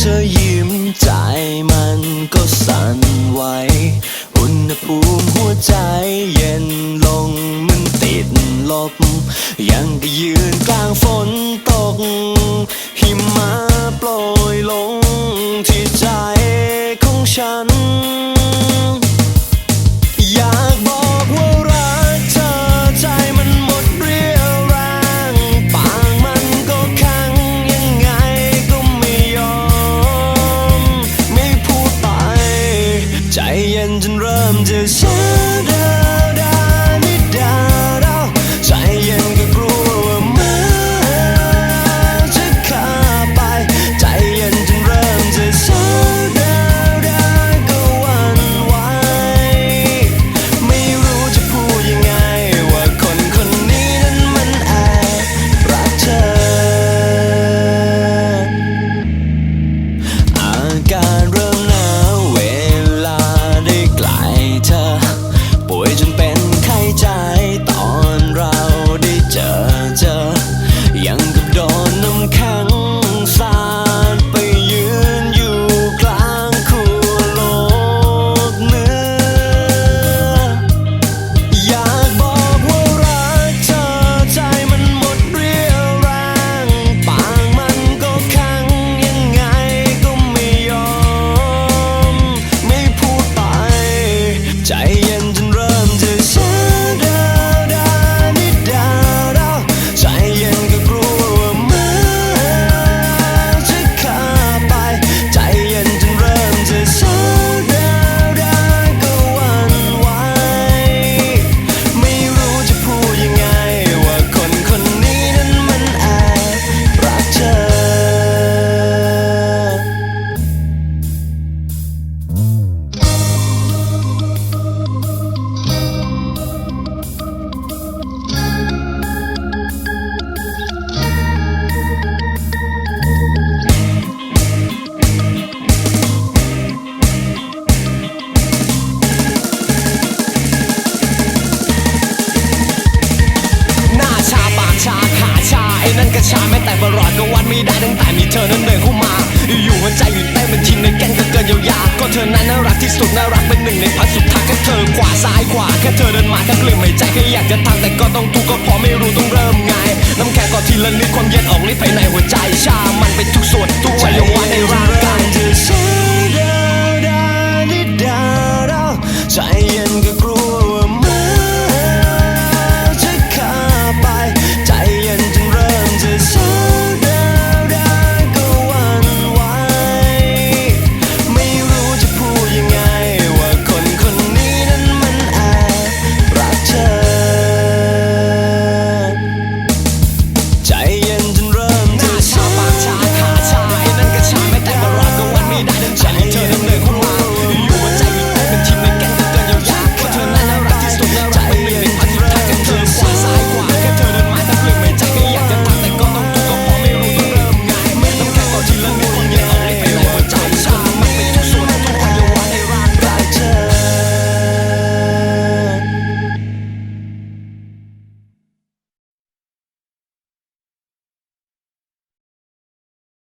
เธอยิ้มใจมันก็สั่นไหว อุณหภูมิหัวใจเย็นลงมันติดลบ ยังก็ยืนกลางฝนตก หิมะโปรยลงที่ใจของฉัน ใจเย็นจนเริ่มจะช้า ระชาแม้แต่บรอดก็วัดไม่ได้ตั้งแต่มีเธอนั้นเดินเข้ามา อยู่ๆหัวใจอยู่เต้นเป็นทีมในแก๊งก็เกินเยียวยาก็เธอนั้นน่ารักที่สุดน่ารักเป็นหนึ่งในพันสุดท้ายแค่เธอขวาซ้ายขวาแค่เธอเดินมาแค่กลืนไม่ใจแค่อยากจะทำแต่ก็ต้องทุกข์ก็พอไม่รู้ต้องเริ่มไงน้ำแข็งก็ทีละนิดความเย็นออกฤทธิ์ภายในหัวใจชามันไ